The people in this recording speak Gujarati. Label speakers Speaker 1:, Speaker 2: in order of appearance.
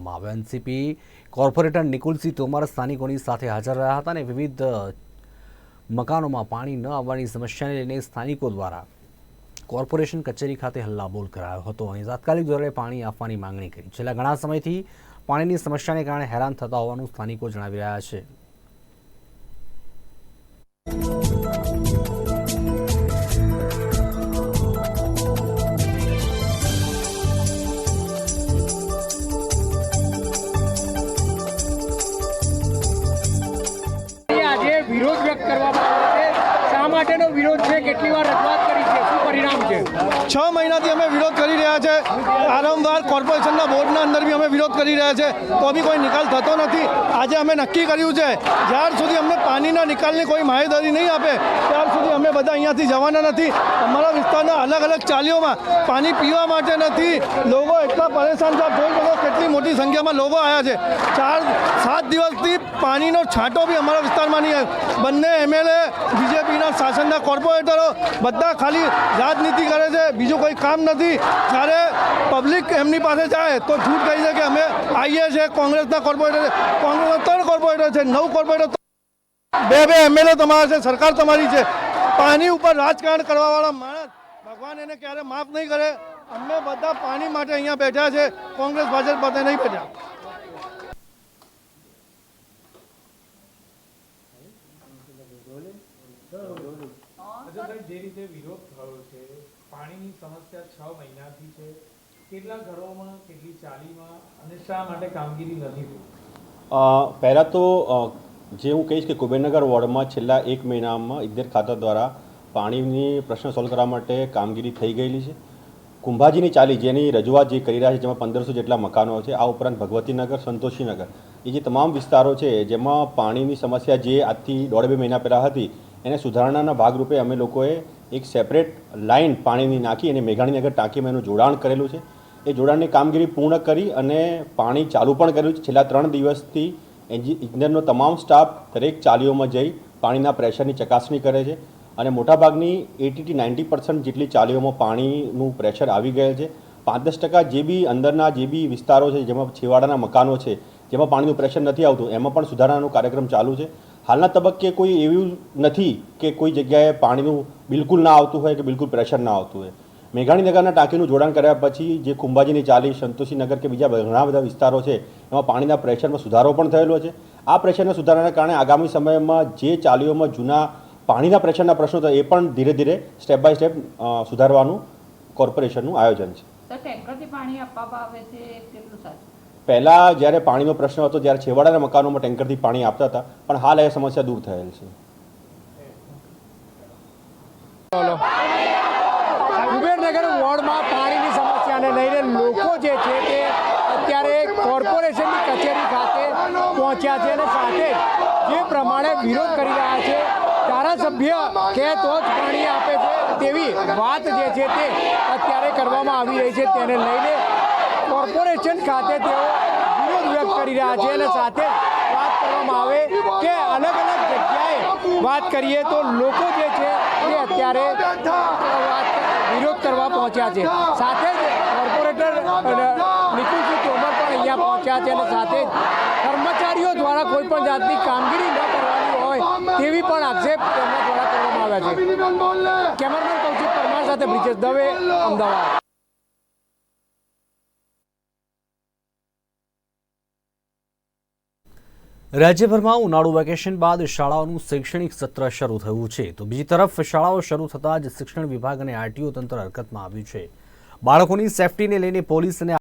Speaker 1: કરવામાં આવ્યો. એનસીપી કોર્પોરેટર નિકુલસિંહ તોમર સ્થાનિકોની સાથે હાજર રહ્યા હતા અને વિવિધ મકાનોમાં પાણી ન આવવાની સમસ્યાને લઈને સ્થાનિકો દ્વારા કોર્પોરેશન કચેરી ખાતે હલ્લાબોલ કરાયો હતો. અને તાત્કાલિક ધોરણે પાણી આપવાની માંગણી કરી. છેલ્લા ઘણા સમયથી પાણીની સમસ્યાને કારણે હેરાન થતા હોવાનું સ્થાનિકો જણાવી રહ્યા છે.
Speaker 2: વિરોધ વ્યક્ત કરવામાં આવ્યો છે. શા માટેનો વિરોધ છે? કેટલી વાર રજૂઆત કરી છે? શું પરિણામ છે?
Speaker 3: છ મહિનાથી અમે વિરોધ કરી રહ્યા છે. વારંવાર કોર્પોરેશનના બોર્ડના અંદર બી અમે વિરોધ કરી રહ્યા છે. તો બી કોઈ નિકાલ થતો નથી. આજે અમે નક્કી કર્યું છે, જ્યાર સુધી અમને પાણીના નિકાલની કોઈ માહિતી નહીં આપે, ત્યાર સુધી અમે બધા અહીંયાથી જવાના નથી. અમારા વિસ્તારના અલગ અલગ ચાલીઓમાં પાણી પીવા માટે નથી. લોકો એટલા પરેશાન છે. જોઈ શકો કેટલી મોટી સંખ્યામાં લોકો આવ્યા છે. ચાર, સાત દિવસથી પાણીનો છાંટો બી અમારા વિસ્તારમાં નહીં આવ્યો. બંને એમએલએ બીજેપીના શાસનના કોર્પોરેટરો બધા ખાલી રાજનીતિ કરે છે. બીજું કોઈ કામ નથી. જ્યારે પબ્લિક એમની પાસે જાય તો જૂઠ કહી છે કે અમે આવીએ છીએ, કોંગ્રેસના કોર્પોરેટર કોંગ્રેસના ત્રણ કોર્પોરેટર છે. નવ કોર્પોરેટર બે બે એમએલએ તમારા છે, સરકાર તમારી છે. પાણી ઉપર રાજકારણ કરવાવાળા માણસ ભગવાન એને ક્યારે માફ નહીં કરે. અમે બધા પાણી માટે અહીંયા બેઠા છે. કોંગ્રેસ, ભાજપ બધા નહીં બેઠા.
Speaker 4: અજયભાઈ જે રીતે વિરોધ થયો છે, પાણીની સમસ્યા છ મહિનાથી છે, કેટલા ઘરોમાં, કેટલી ચાલીમાં અને શા માટે કામગીરી નથી
Speaker 5: પહેલાં તો જે હું કહીશ કે કુબેરનગર વોર્ડમાં છેલ્લા એક મહિનામાં ઇદ્દેર ખાતા દ્વારા પાણીની પ્રશ્ન સોલ્વ કરવા માટે કામગીરી થઈ ગયેલી છે. કુંભાજીની ચાલી, જેની રજૂઆત જે કરી રહ્યા છે, જેમાં પંદરસો જેટલા મકાનો છે, આ ઉપરાંત ભગવતીનગર, સંતોષીનગર, એ જે તમામ વિસ્તારો છે, જેમાં પાણીની સમસ્યા જે આજથી દોઢ બે મહિના પહેલાં હતી એને સુધારણાના ભાગરૂપે અમે લોકોએ એક સેપરેટ લાઇન પાણીની નાખી અને મેઘાણીનગર ટાંકીમાં એનું જોડાણ કરેલું છે. એ જોડાણની કામગીરી પૂર્ણ કરી અને પાણી ચાલુ પણ કર્યું છે. છેલ્લા ત્રણ દિવસથી એન્જિ, ઇજનેરનો તમામ સ્ટાફ દરેક ચાલીઓમાં જઈ પાણીના પ્રેશરની ચકાસણી કરે છે અને મોટાભાગની એટીથી નાઇન્ટી પર્સન્ટ જેટલી ચાલીઓમાં પાણીનું પ્રેશર આવી ગયેલ છે. પાંચ દસ ટકા જે બી અંદરના જે બી વિસ્તારો છે, જેમાં છેવાડાના મકાનો છે, જેમાં પાણીનું પ્રેશર નથી આવતું, એમાં પણ સુધારણાનો કાર્યક્રમ ચાલુ છે. હાલના તબક્કે કોઈ એવું નથી કે કોઈ જગ્યાએ પાણીનું બિલકુલ ના આવતું હોય કે બિલકુલ પ્રેશર ના આવતું હોય. મેઘાણીનગરના ટાંકીનું જોડાણ કર્યા પછી જે કુંભાજીની ચાલી, સંતોષીનગર કે બીજા ઘણા બધા વિસ્તારો છે, એમાં પાણીના પ્રેશરમાં સુધારો પણ થયેલો છે. આ પ્રેશરના સુધારાના કારણે આગામી સમયમાં જે ચાલીઓમાં જૂના પાણીના પ્રેશરના પ્રશ્નો હતા એ પણ ધીરે ધીરે સ્ટેપ બાય સ્ટેપ સુધારવાનું કોર્પોરેશનનું આયોજન છે.
Speaker 6: ટેન્કરથી પાણી આપવામાં આવે છે, કેટલું સાચું
Speaker 5: પહેલાં જ્યારે પાણીનો પ્રશ્ન હતો ત્યારે છેવાડાના મકાનોમાં ટેન્કરથી પાણી આપતા હતા, પણ હાલ એ સમસ્યા દૂર થયેલ છે.
Speaker 2: કુબેરનગર વોર્ડમાં પાણીની સમસ્યાને લઈને લોકો જે છે તે અત્યારે કોર્પોરેશનની કચેરી ખાતે પહોંચ્યા છે અને સાથે જે પ્રમાણે વિરોધ કરી રહ્યા છે, ધારાસભ્ય કે તો જ પાણી આપે છે તેવી વાત જે છે તે અત્યારે કરવામાં આવી રહી છે તેને લઈને કોર્પોરેશન ખાતે તેઓ વિરોધ વ્યક્ત કરી રહ્યા છે અને સાથે વાત કરવામાં આવે કે અલગ અલગ જગ્યાએ વાત કરીએ તો લોકો જે છે તે અત્યારે વિરોધ કરવા પહોંચ્યા છે. સાથે જ કોર્પોરેટર નિકુલસિંહ તોમર પણ અહીંયા પહોંચ્યા છે અને સાથે કર્મચારીઓ દ્વારા કોઈ પણ જાતની કામગીરી ન કરવાની હોય તેવી પણ આક્ષેપ તેમના દ્વારા કરવામાં આવ્યા છે. કેમેરામેન કૌશિક પરમાર સાથે બ્રિજેશ દવે, અમદાવાદ.
Speaker 1: રાજ્યભરમાં ઉનાળુ વેકેશન બાદ શાળાઓનું શૈક્ષણિક સત્ર શરૂ થયું છે. તો બીજી તરફ, શાળાઓ શરૂ થતાં જ શિક્ષણ વિભાગ અને આરટીઓ તંત્ર હરકતમાં આવ્યું છે. બાળકોની સેફટીને લઈને પોલીસ અને